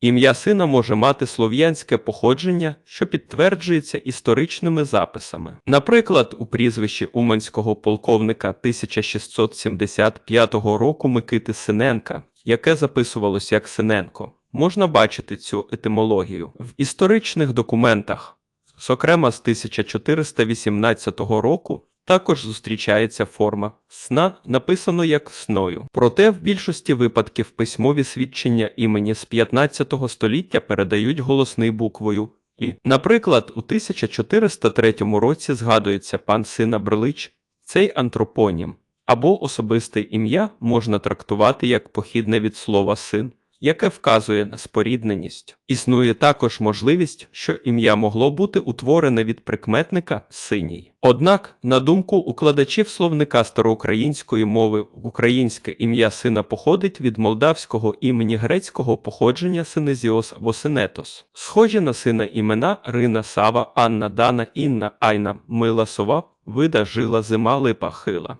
Ім'я сина може мати слов'янське походження, що підтверджується історичними записами. Наприклад, у прізвищі уманського полковника 1675 року Микити Синенка, яке записувалось як Синенко, можна бачити цю етимологію в історичних документах. Зокрема, з 1418 року також зустрічається форма сна, написано як сною. Проте в більшості випадків письмові свідчення імені з 15 століття передають голосний буквою і. Наприклад, у 1403 році згадується пан сина Брлич, цей антропонім або особисте ім'я можна трактувати як похідне від слова син, яке вказує на спорідненість. Існує також можливість, що ім'я могло бути утворене від прикметника синій. Однак, на думку укладачів словника староукраїнської мови, українське ім'я сина походить від молдавського імені грецького походження Синезіос або Синетос. Схожі на сина імена Рина, Сава, Анна, Дана, Інна, Айна, Мила, Сова, Вида, Жила, Зима, Липа, Хила.